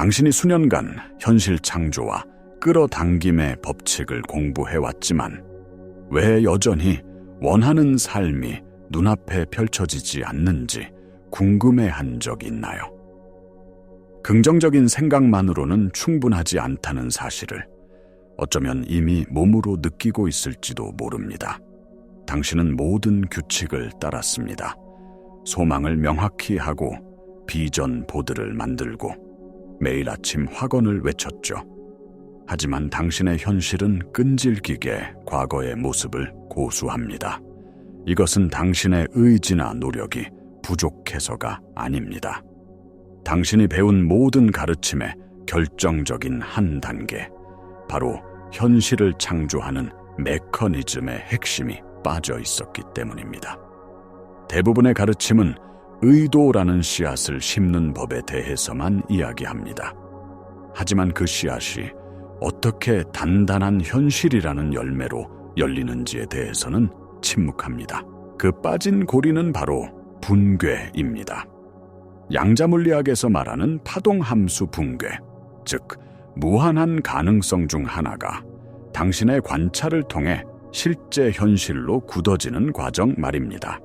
당신이 수년간 현실 창조와 끌어당김의 법칙을 공부해왔지만 왜 여전히 원하는 삶이 눈앞에 펼쳐지지 않는지 궁금해한 적 있나요? 긍정적인 생각만으로는 충분하지 않다는 사실을 어쩌면 이미 몸으로 느끼고 있을지도 모릅니다. 당신은 모든 규칙을 따랐습니다. 소망을 명확히 하고 비전 보드를 만들고 매일 아침 확언을 외쳤죠. 하지만 당신의 현실은 끈질기게 과거의 모습을 고수합니다. 이것은 당신의 의지나 노력이 부족해서가 아닙니다. 당신이 배운 모든 가르침의 결정적인 한 단계, 바로 현실을 창조하는 메커니즘의 핵심이 빠져 있었기 때문입니다. 대부분의 가르침은 의도라는 씨앗을 심는 법에 대해서만 이야기합니다. 하지만 그 씨앗이 어떻게 단단한 현실이라는 열매로 열리는지에 대해서는 침묵합니다. 그 빠진 고리는 바로 분괴입니다. 양자물리학에서 말하는 파동함수 붕괴, 즉 무한한 가능성 중 하나가 당신의 관찰을 통해 실제 현실로 굳어지는 과정 말입니다.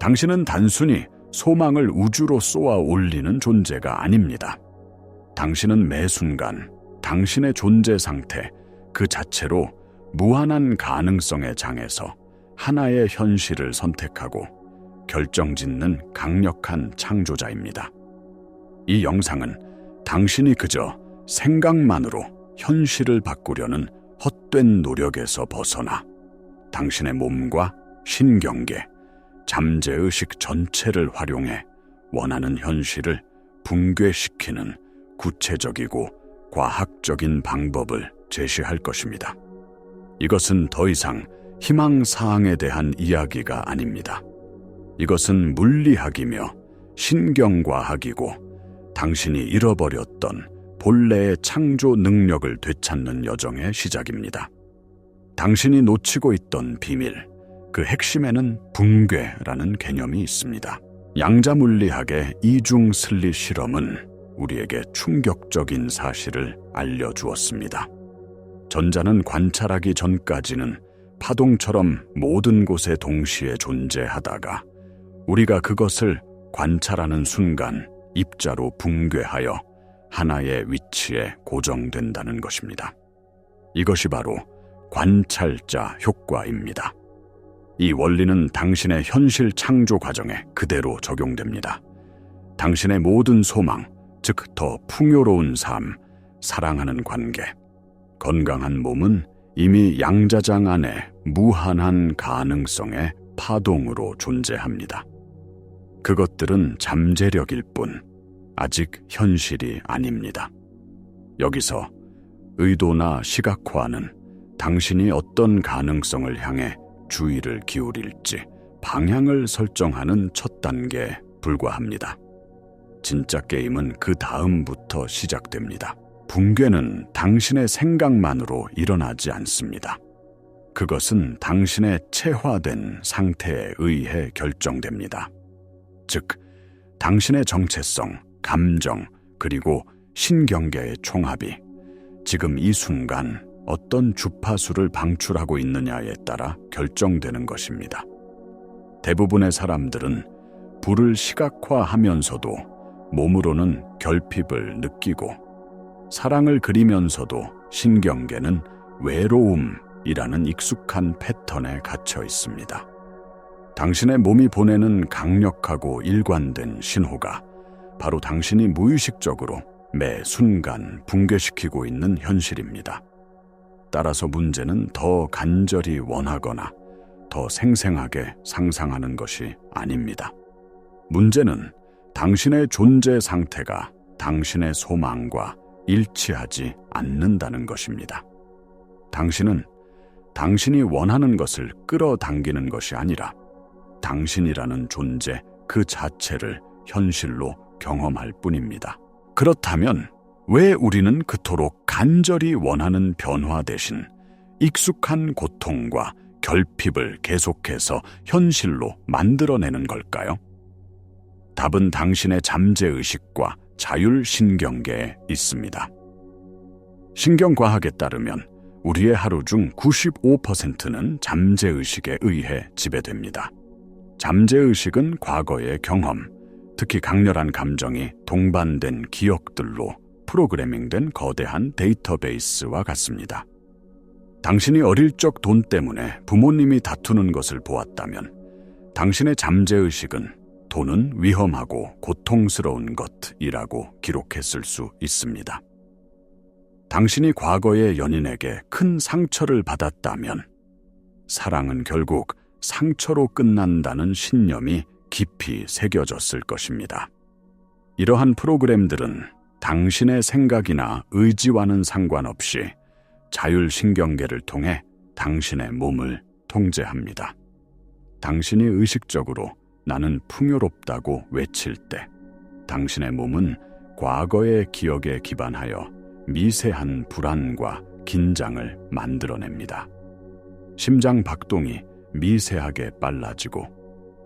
당신은 단순히 소망을 우주로 쏘아 올리는 존재가 아닙니다. 당신은 매 순간 당신의 존재 상태 그 자체로 무한한 가능성의 장에서 하나의 현실을 선택하고 결정짓는 강력한 창조자입니다. 이 영상은 당신이 그저 생각만으로 현실을 바꾸려는 헛된 노력에서 벗어나 당신의 몸과 신경계, 잠재의식 전체를 활용해 원하는 현실을 붕괴시키는 구체적이고 과학적인 방법을 제시할 것입니다. 이것은 더 이상 희망 사항에 대한 이야기가 아닙니다. 이것은 물리학이며 신경과학이고 당신이 잃어버렸던 본래의 창조 능력을 되찾는 여정의 시작입니다. 당신이 놓치고 있던 비밀, 그 핵심에는 붕괴라는 개념이 있습니다. 양자 물리학의 이중 슬릿 실험은 우리에게 충격적인 사실을 알려주었습니다. 전자는 관찰하기 전까지는 파동처럼 모든 곳에 동시에 존재하다가 우리가 그것을 관찰하는 순간 입자로 붕괴하여 하나의 위치에 고정된다는 것입니다. 이것이 바로 관찰자 효과입니다. 이 원리는 당신의 현실 창조 과정에 그대로 적용됩니다. 당신의 모든 소망, 즉 더 풍요로운 삶, 사랑하는 관계, 건강한 몸은 이미 양자장 안에 무한한 가능성의 파동으로 존재합니다. 그것들은 잠재력일 뿐 아직 현실이 아닙니다. 여기서 의도나 시각화는 당신이 어떤 가능성을 향해 주의를 기울일지 방향을 설정하는 첫 단계에 불과합니다. 진짜 게임은 그 다음부터 시작됩니다. 붕괴는 당신의 생각만으로 일어나지 않습니다. 그것은 당신의 체화된 상태에 의해 결정됩니다. 즉, 당신의 정체성, 감정, 그리고 신경계의 총합이 지금 이 순간 어떤 주파수를 방출하고 있느냐에 따라 결정되는 것입니다. 대부분의 사람들은 불을 시각화하면서도 몸으로는 결핍을 느끼고 사랑을 그리면서도 신경계는 외로움이라는 익숙한 패턴에 갇혀 있습니다. 당신의 몸이 보내는 강력하고 일관된 신호가 바로 당신이 무의식적으로 매 순간 붕괴시키고 있는 현실입니다. 따라서 문제는 더 간절히 원하거나 더 생생하게 상상하는 것이 아닙니다. 문제는 당신의 존재 상태가 당신의 소망과 일치하지 않는다는 것입니다. 당신은 당신이 원하는 것을 끌어당기는 것이 아니라 당신이라는 존재 그 자체를 현실로 경험할 뿐입니다. 그렇다면 왜 우리는 그토록 간절히 원하는 변화 대신 익숙한 고통과 결핍을 계속해서 현실로 만들어내는 걸까요? 답은 당신의 잠재의식과 자율신경계에 있습니다. 신경과학에 따르면 우리의 하루 중 95%는 잠재의식에 의해 지배됩니다. 잠재의식은 과거의 경험, 특히 강렬한 감정이 동반된 기억들로 프로그래밍된 거대한 데이터베이스와 같습니다. 당신이 어릴 적 돈 때문에 부모님이 다투는 것을 보았다면 당신의 잠재의식은 돈은 위험하고 고통스러운 것이라고 기록했을 수 있습니다. 당신이 과거의 연인에게 큰 상처를 받았다면 사랑은 결국 상처로 끝난다는 신념이 깊이 새겨졌을 것입니다. 이러한 프로그램들은 당신의 생각이나 의지와는 상관없이 자율신경계를 통해 당신의 몸을 통제합니다. 당신이 의식적으로 나는 풍요롭다고 외칠 때 당신의 몸은 과거의 기억에 기반하여 미세한 불안과 긴장을 만들어냅니다. 심장 박동이 미세하게 빨라지고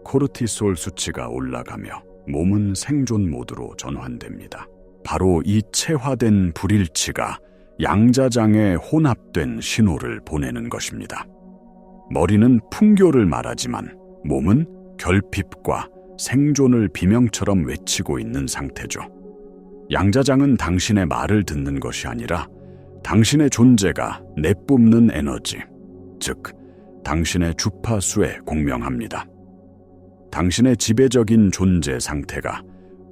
코르티솔 수치가 올라가며 몸은 생존 모드로 전환됩니다. 바로 이 체화된 불일치가 양자장에 혼합된 신호를 보내는 것입니다. 머리는 풍교를 말하지만 몸은 결핍과 생존을 비명처럼 외치고 있는 상태죠. 양자장은 당신의 말을 듣는 것이 아니라 당신의 존재가 내뿜는 에너지, 즉, 당신의 주파수에 공명합니다. 당신의 지배적인 존재 상태가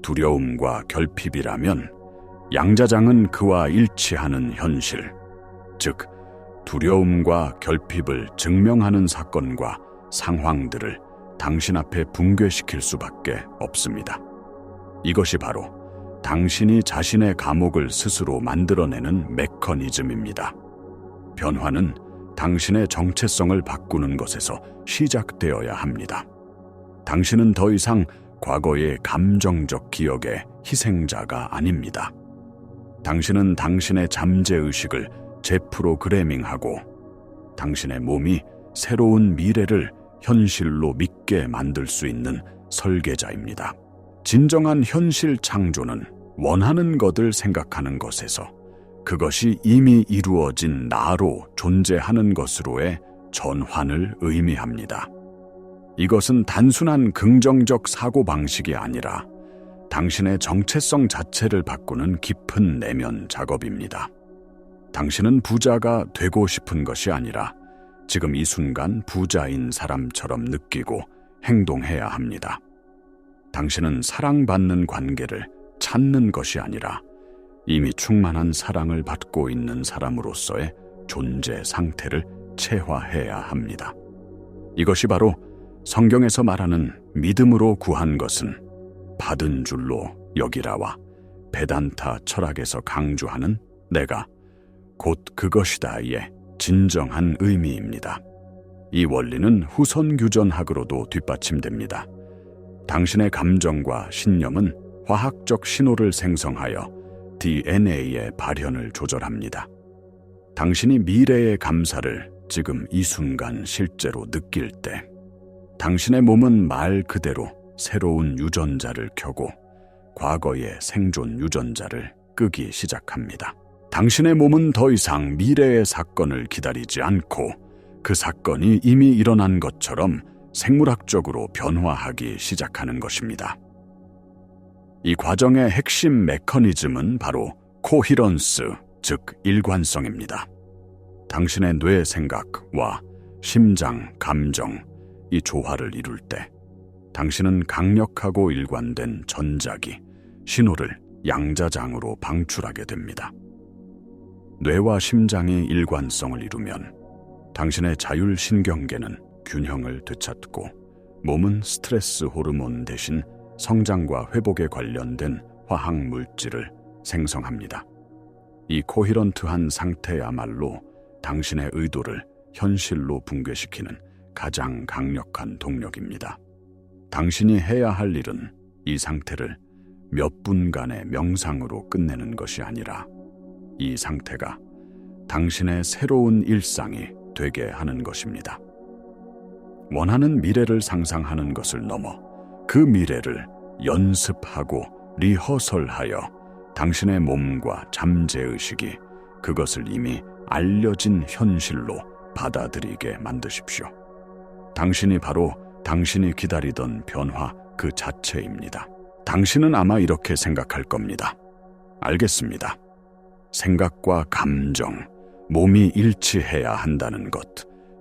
두려움과 결핍이라면 양자장은 그와 일치하는 현실, 즉, 두려움과 결핍을 증명하는 사건과 상황들을 당신 앞에 붕괴시킬 수밖에 없습니다. 이것이 바로 당신이 자신의 감옥을 스스로 만들어내는 메커니즘입니다. 변화는 당신의 정체성을 바꾸는 것에서 시작되어야 합니다. 당신은 더 이상 과거의 감정적 기억의 희생자가 아닙니다. 당신은 당신의 잠재의식을 재프로그래밍하고 당신의 몸이 새로운 미래를 현실로 믿게 만들 수 있는 설계자입니다. 진정한 현실 창조는 원하는 것을 생각하는 것에서 그것이 이미 이루어진 나로 존재하는 것으로의 전환을 의미합니다. 이것은 단순한 긍정적 사고방식이 아니라 당신의 정체성 자체를 바꾸는 깊은 내면 작업입니다. 당신은 부자가 되고 싶은 것이 아니라 지금 이 순간 부자인 사람처럼 느끼고 행동해야 합니다. 당신은 사랑받는 관계를 찾는 것이 아니라 이미 충만한 사랑을 받고 있는 사람으로서의 존재 상태를 체화해야 합니다. 이것이 바로 성경에서 말하는 믿음으로 구한 것은 받은 줄로 여기라와 베단타 철학에서 강조하는 내가 곧 그것이다의 진정한 의미입니다. 이 원리는 후선 규전학으로도 뒷받침됩니다. 당신의 감정과 신념은 화학적 신호를 생성하여 DNA의 발현을 조절합니다. 당신이 미래의 감사를 지금 이 순간 실제로 느낄 때, 당신의 몸은 말 그대로 새로운 유전자를 켜고 과거의 생존 유전자를 끄기 시작합니다. 당신의 몸은 더 이상 미래의 사건을 기다리지 않고 그 사건이 이미 일어난 것처럼 생물학적으로 변화하기 시작하는 것입니다. 이 과정의 핵심 메커니즘은 바로 코히런스, 즉 일관성입니다. 당신의 뇌 생각과 심장, 감정, 이 조화를 이룰 때 당신은 강력하고 일관된 전자기, 신호를 양자장으로 방출하게 됩니다. 뇌와 심장이 일관성을 이루면 당신의 자율신경계는 균형을 되찾고 몸은 스트레스 호르몬 대신 성장과 회복에 관련된 화학 물질을 생성합니다. 이 코히런트한 상태야말로 당신의 의도를 현실로 붕괴시키는 가장 강력한 동력입니다. 당신이 해야 할 일은 이 상태를 몇 분간의 명상으로 끝내는 것이 아니라 이 상태가 당신의 새로운 일상이 되게 하는 것입니다. 원하는 미래를 상상하는 것을 넘어 그 미래를 연습하고 리허설하여 당신의 몸과 잠재의식이 그것을 이미 알려진 현실로 받아들이게 만드십시오. 당신이 바로 당신이 기다리던 변화 그 자체입니다. 당신은 아마 이렇게 생각할 겁니다. 알겠습니다. 생각과 감정, 몸이 일치해야 한다는 것,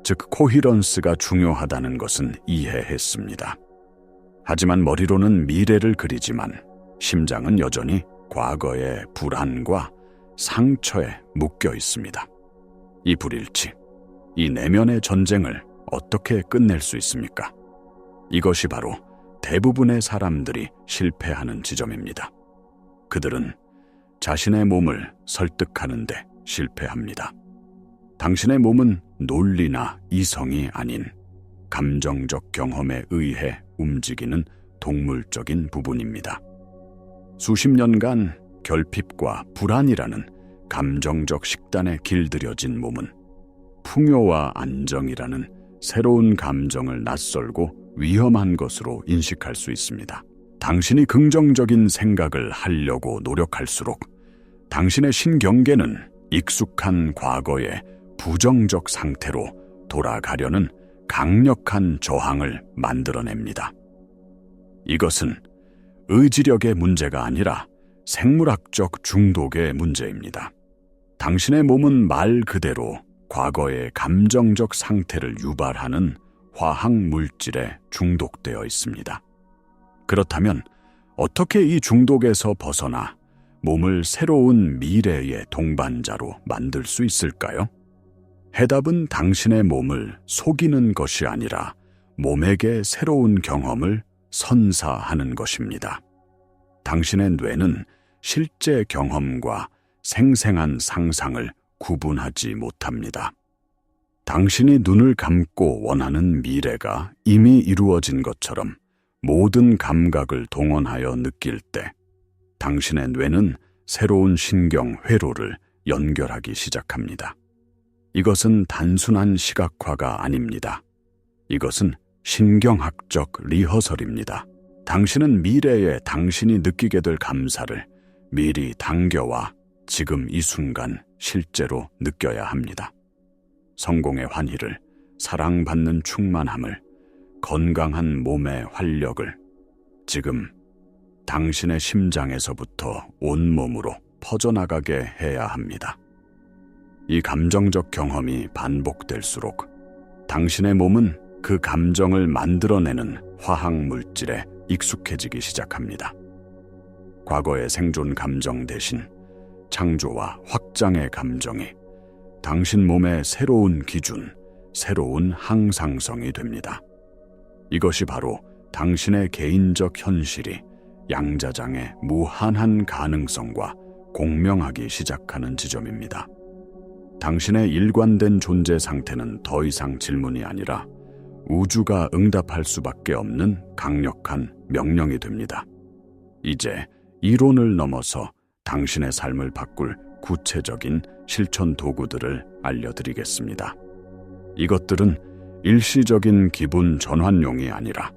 즉 코히런스가 중요하다는 것은 이해했습니다. 하지만 머리로는 미래를 그리지만 심장은 여전히 과거의 불안과 상처에 묶여 있습니다. 이 불일치, 이 내면의 전쟁을 어떻게 끝낼 수 있습니까? 이것이 바로 대부분의 사람들이 실패하는 지점입니다. 그들은 자신의 몸을 설득하는데 실패합니다. 당신의 몸은 논리나 이성이 아닌 감정적 경험에 의해 움직이는 동물적인 부분입니다. 수십 년간 결핍과 불안이라는 감정적 식단에 길들여진 몸은 풍요와 안정이라는 새로운 감정을 낯설고 위험한 것으로 인식할 수 있습니다. 당신이 긍정적인 생각을 하려고 노력할수록 당신의 신경계는 익숙한 과거의 부정적 상태로 돌아가려는 강력한 저항을 만들어냅니다. 이것은 의지력의 문제가 아니라 생물학적 중독의 문제입니다. 당신의 몸은 말 그대로 과거의 감정적 상태를 유발하는 화학 물질에 중독되어 있습니다. 그렇다면 어떻게 이 중독에서 벗어나 몸을 새로운 미래의 동반자로 만들 수 있을까요? 해답은 당신의 몸을 속이는 것이 아니라 몸에게 새로운 경험을 선사하는 것입니다. 당신의 뇌는 실제 경험과 생생한 상상을 구분하지 못합니다. 당신이 눈을 감고 원하는 미래가 이미 이루어진 것처럼 모든 감각을 동원하여 느낄 때 당신의 뇌는 새로운 신경 회로를 연결하기 시작합니다. 이것은 단순한 시각화가 아닙니다. 이것은 신경학적 리허설입니다. 당신은 미래에 당신이 느끼게 될 감사를 미리 당겨와 지금 이 순간 실제로 느껴야 합니다. 성공의 환희를, 사랑받는 충만함을, 건강한 몸의 활력을 지금 당신의 심장에서부터 온몸으로 퍼져나가게 해야 합니다. 이 감정적 경험이 반복될수록 당신의 몸은 그 감정을 만들어내는 화학 물질에 익숙해지기 시작합니다. 과거의 생존 감정 대신 창조와 확장의 감정이 당신 몸의 새로운 기준, 새로운 항상성이 됩니다. 이것이 바로 당신의 개인적 현실이 양자장의 무한한 가능성과 공명하기 시작하는 지점입니다. 당신의 일관된 존재 상태는 더 이상 질문이 아니라 우주가 응답할 수밖에 없는 강력한 명령이 됩니다. 이제 이론을 넘어서 당신의 삶을 바꿀 구체적인 실천 도구들을 알려드리겠습니다. 이것들은 일시적인 기분 전환용이 아니라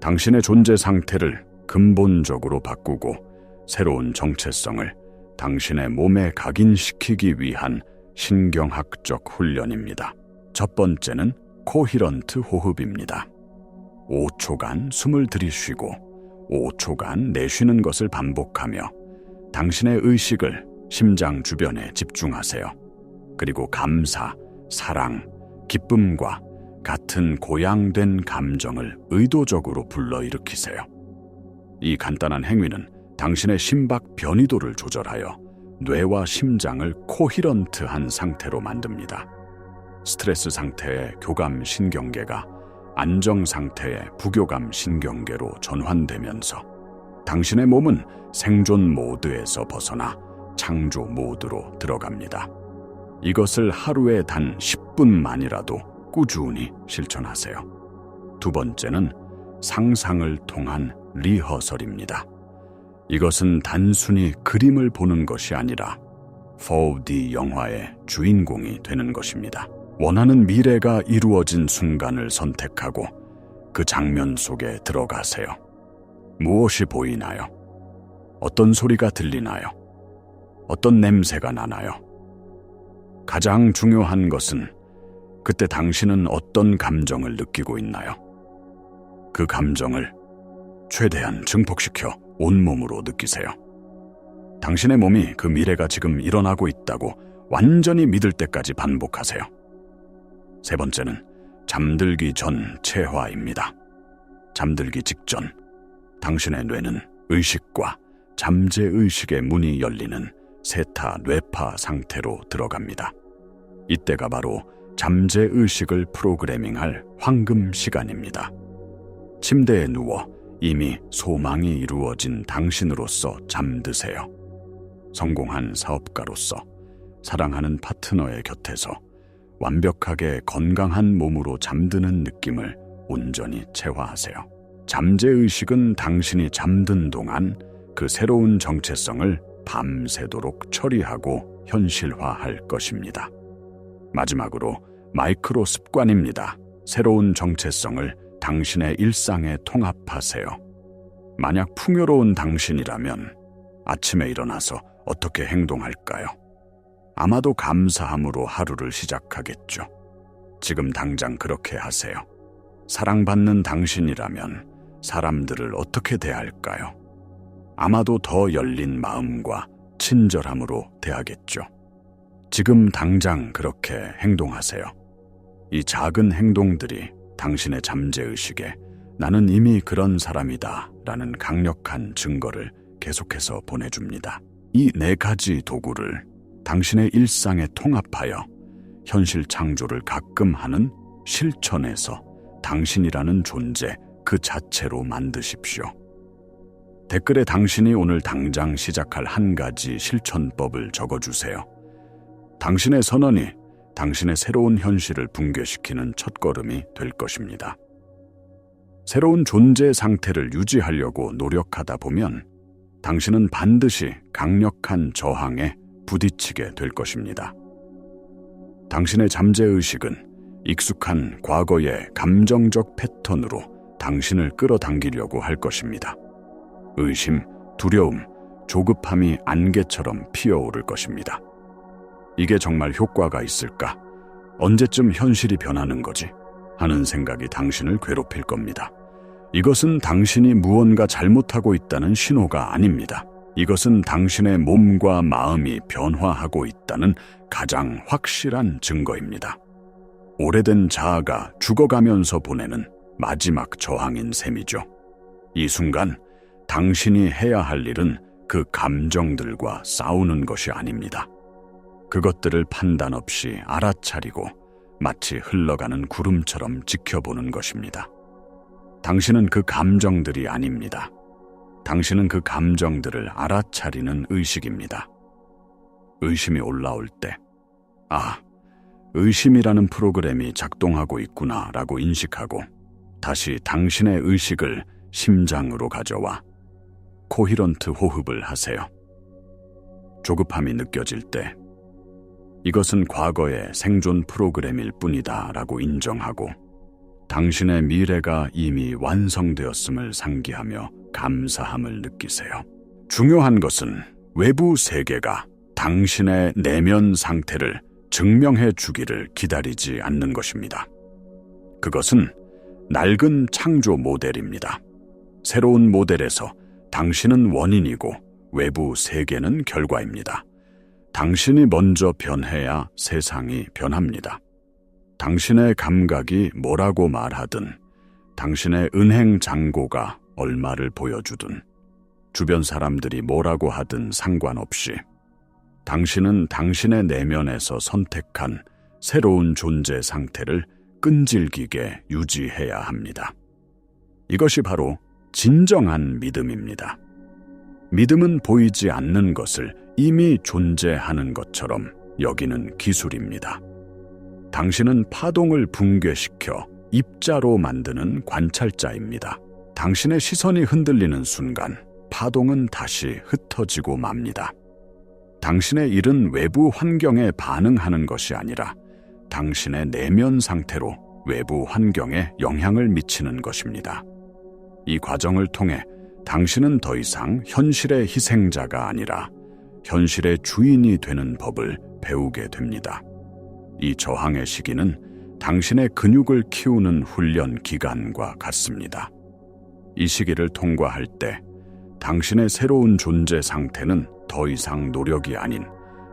당신의 존재 상태를 근본적으로 바꾸고 새로운 정체성을 당신의 몸에 각인시키기 위한 신경학적 훈련입니다. 첫 번째는 코히런트 호흡입니다. 5초간 숨을 들이쉬고 5초간 내쉬는 것을 반복하며 당신의 의식을 심장 주변에 집중하세요. 그리고 감사, 사랑, 기쁨과 같은 고양된 감정을 의도적으로 불러일으키세요. 이 간단한 행위는 당신의 심박 변이도를 조절하여 뇌와 심장을 코히런트한 상태로 만듭니다. 스트레스 상태의 교감 신경계가 안정 상태의 부교감 신경계로 전환되면서 당신의 몸은 생존 모드에서 벗어나 창조 모드로 들어갑니다. 이것을 하루에 단 10분만이라도 꾸준히 실천하세요. 두 번째는 상상을 통한 리허설입니다. 이것은 단순히 그림을 보는 것이 아니라 4D 영화의 주인공이 되는 것입니다. 원하는 미래가 이루어진 순간을 선택하고 그 장면 속에 들어가세요. 무엇이 보이나요? 어떤 소리가 들리나요? 어떤 냄새가 나나요? 가장 중요한 것은 그때 당신은 어떤 감정을 느끼고 있나요? 그 감정을 최대한 증폭시켜 온몸으로 느끼세요. 당신의 몸이 그 미래가 지금 일어나고 있다고 완전히 믿을 때까지 반복하세요. 세 번째는 잠들기 전 체화입니다. 잠들기 직전 당신의 뇌는 의식과 잠재 의식의 문이 열리는 세타 뇌파 상태로 들어갑니다. 이때가 바로 잠재 의식을 프로그래밍할 황금 시간입니다. 침대에 누워 이미 소망이 이루어진 당신으로서 잠드세요. 성공한 사업가로서 사랑하는 파트너의 곁에서 완벽하게 건강한 몸으로 잠드는 느낌을 온전히 체화하세요. 잠재 의식은 당신이 잠든 동안 그 새로운 정체성을 밤새도록 처리하고 현실화할 것입니다. 마지막으로 마이크로 습관입니다. 새로운 정체성을 당신의 일상에 통합하세요. 만약 풍요로운 당신이라면 아침에 일어나서 어떻게 행동할까요? 아마도 감사함으로 하루를 시작하겠죠. 지금 당장 그렇게 하세요. 사랑받는 당신이라면 사람들을 어떻게 대할까요? 아마도 더 열린 마음과 친절함으로 대하겠죠. 지금 당장 그렇게 행동하세요. 이 작은 행동들이 당신의 잠재의식에 나는 이미 그런 사람이다 라는 강력한 증거를 계속해서 보내줍니다. 이 네 가지 도구를 당신의 일상에 통합하여 현실 창조를 가끔 하는 실천에서 당신이라는 존재 그 자체로 만드십시오. 댓글에 당신이 오늘 당장 시작할 한 가지 실천법을 적어주세요. 당신의 선언이 당신의 새로운 현실을 붕괴시키는 첫걸음이 될 것입니다. 새로운 존재 상태를 유지하려고 노력하다 보면 당신은 반드시 강력한 저항에 부딪히게 될 것입니다. 당신의 잠재의식은 익숙한 과거의 감정적 패턴으로 당신을 끌어당기려고 할 것입니다. 의심, 두려움, 조급함이 안개처럼 피어오를 것입니다. 이게 정말 효과가 있을까? 언제쯤 현실이 변하는 거지? 하는 생각이 당신을 괴롭힐 겁니다. 이것은 당신이 무언가 잘못하고 있다는 신호가 아닙니다. 이것은 당신의 몸과 마음이 변화하고 있다는 가장 확실한 증거입니다. 오래된 자아가 죽어가면서 보내는 마지막 저항인 셈이죠. 이 순간 당신이 해야 할 일은 그 감정들과 싸우는 것이 아닙니다. 그것들을 판단 없이 알아차리고 마치 흘러가는 구름처럼 지켜보는 것입니다. 당신은 그 감정들이 아닙니다. 당신은 그 감정들을 알아차리는 의식입니다. 의심이 올라올 때, 아, 의심이라는 프로그램이 작동하고 있구나 라고 인식하고 다시 당신의 의식을 심장으로 가져와 코히런트 호흡을 하세요. 조급함이 느껴질 때 이것은 과거의 생존 프로그램일 뿐이다 라고 인정하고 당신의 미래가 이미 완성되었음을 상기하며 감사함을 느끼세요. 중요한 것은 외부 세계가 당신의 내면 상태를 증명해 주기를 기다리지 않는 것입니다. 그것은 낡은 창조 모델입니다. 새로운 모델에서 당신은 원인이고 외부 세계는 결과입니다. 당신이 먼저 변해야 세상이 변합니다. 당신의 감각이 뭐라고 말하든, 당신의 은행 잔고가 얼마를 보여주든, 주변 사람들이 뭐라고 하든 상관없이, 당신은 당신의 내면에서 선택한 새로운 존재 상태를 끈질기게 유지해야 합니다. 이것이 바로 진정한 믿음입니다. 믿음은 보이지 않는 것을 이미 존재하는 것처럼 여기는 기술입니다. 당신은 파동을 붕괴시켜 입자로 만드는 관찰자입니다. 당신의 시선이 흔들리는 순간 파동은 다시 흩어지고 맙니다. 당신의 일은 외부 환경에 반응하는 것이 아니라 당신의 내면 상태로 외부 환경에 영향을 미치는 것입니다. 이 과정을 통해 당신은 더 이상 현실의 희생자가 아니라 현실의 주인이 되는 법을 배우게 됩니다. 이 저항의 시기는 당신의 근육을 키우는 훈련 기간과 같습니다. 이 시기를 통과할 때 당신의 새로운 존재 상태는 더 이상 노력이 아닌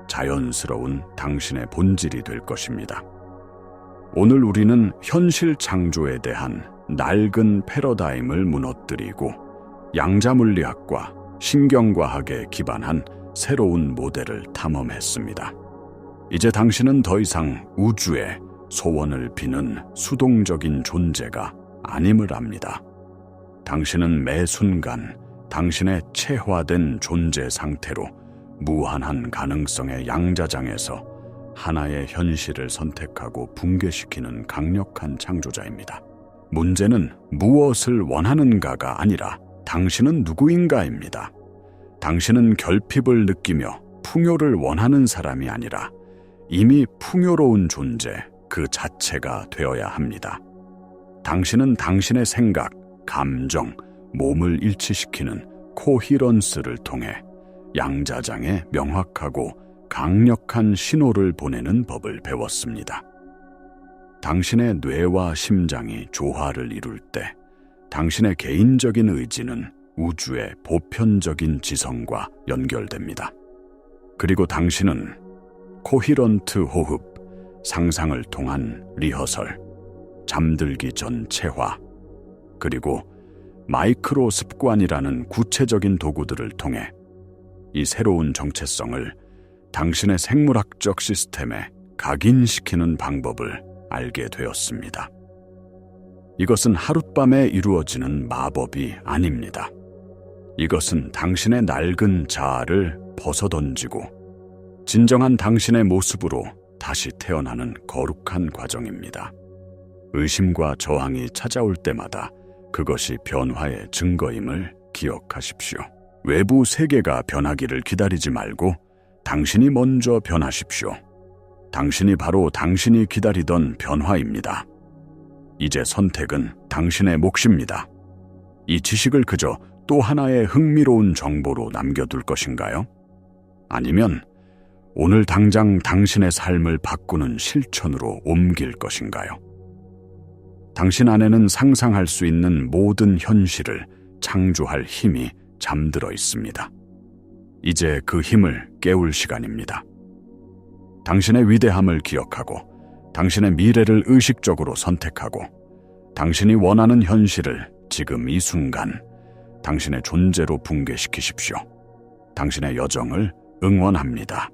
자연스러운 당신의 본질이 될 것입니다. 오늘 우리는 현실 창조에 대한 낡은 패러다임을 무너뜨리고 양자 물리학과 신경과학에 기반한 새로운 모델을 탐험했습니다. 이제 당신은 더 이상 우주에 소원을 비는 수동적인 존재가 아님을 압니다. 당신은 매 순간 당신의 체화된 존재 상태로 무한한 가능성의 양자장에서 하나의 현실을 선택하고 붕괴시키는 강력한 창조자입니다. 문제는 무엇을 원하는가가 아니라 당신은 누구인가입니다. 당신은 결핍을 느끼며 풍요를 원하는 사람이 아니라 이미 풍요로운 존재 그 자체가 되어야 합니다. 당신은 당신의 생각, 감정, 몸을 일치시키는 코히런스를 통해 양자장에 명확하고 강력한 신호를 보내는 법을 배웠습니다. 당신의 뇌와 심장이 조화를 이룰 때 당신의 개인적인 의지는 우주의 보편적인 지성과 연결됩니다. 그리고 당신은 코히런트 호흡, 상상을 통한 리허설, 잠들기 전 체화, 그리고 마이크로 습관이라는 구체적인 도구들을 통해 이 새로운 정체성을 당신의 생물학적 시스템에 각인시키는 방법을 알게 되었습니다. 이것은 하룻밤에 이루어지는 마법이 아닙니다. 이것은 당신의 낡은 자아를 벗어던지고 진정한 당신의 모습으로 다시 태어나는 거룩한 과정입니다. 의심과 저항이 찾아올 때마다 그것이 변화의 증거임을 기억하십시오. 외부 세계가 변하기를 기다리지 말고 당신이 먼저 변하십시오. 당신이 바로 당신이 기다리던 변화입니다. 이제 선택은 당신의 몫입니다. 이 지식을 그저 또 하나의 흥미로운 정보로 남겨둘 것인가요? 아니면 오늘 당장 당신의 삶을 바꾸는 실천으로 옮길 것인가요? 당신 안에는 상상할 수 있는 모든 현실을 창조할 힘이 잠들어 있습니다. 이제 그 힘을 깨울 시간입니다. 당신의 위대함을 기억하고 당신의 미래를 의식적으로 선택하고 당신이 원하는 현실을 지금 이 순간 당신의 존재로 붕괴시키십시오. 당신의 여정을 응원합니다.